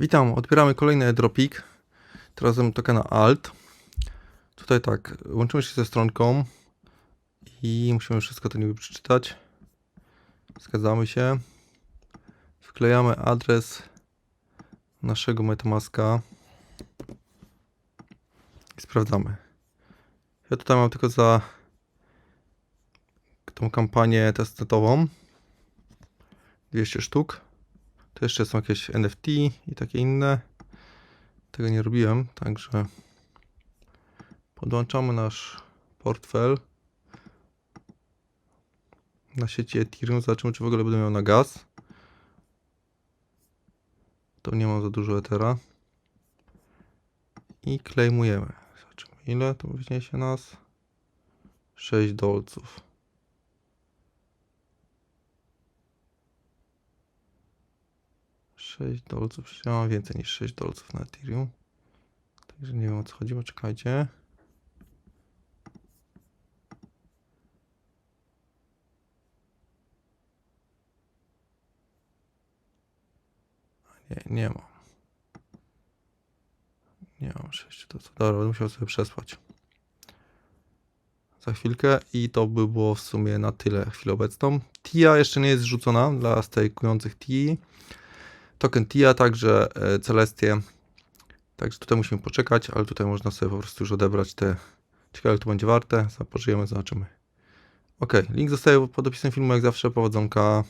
Witam, odbieramy kolejny airdropik. Teraz razem tokena Alt. Tutaj tak, łączymy się ze stronką i musimy wszystko to niby przeczytać. Zgadzamy się. Wklejamy adres naszego Metamaska i sprawdzamy. Ja tutaj mam tylko za tą kampanię testową 200 sztuk. To jeszcze są jakieś NFT i takie inne. Tego nie robiłem, także podłączamy nasz portfel na sieci Ethereum. Zobaczymy, czy w ogóle będę miał na gaz. To nie mam za dużo Ethera. I klejmujemy. Zobaczymy, ile to wniesie nas. 6 dolców. Sześć dolców, przecież ja mam więcej niż 6 dolców na Ethereum. Także nie wiem o co chodziło, czekajcie. Nie, nie mam. Nie mam 6 dolców. Dobra, będę musiał sobie przespać. Za chwilkę i to by było w sumie na tyle chwilę obecną. TIA jeszcze nie jest zrzucona dla stakujących TI token TIA, także e, Celestie. Także tutaj musimy poczekać, ale tutaj można sobie po prostu już odebrać te. Ciekawe, ile to będzie warte. Zapożyjemy, zobaczymy. Ok, link zostaje pod opisem filmu, jak zawsze. Powodzonka.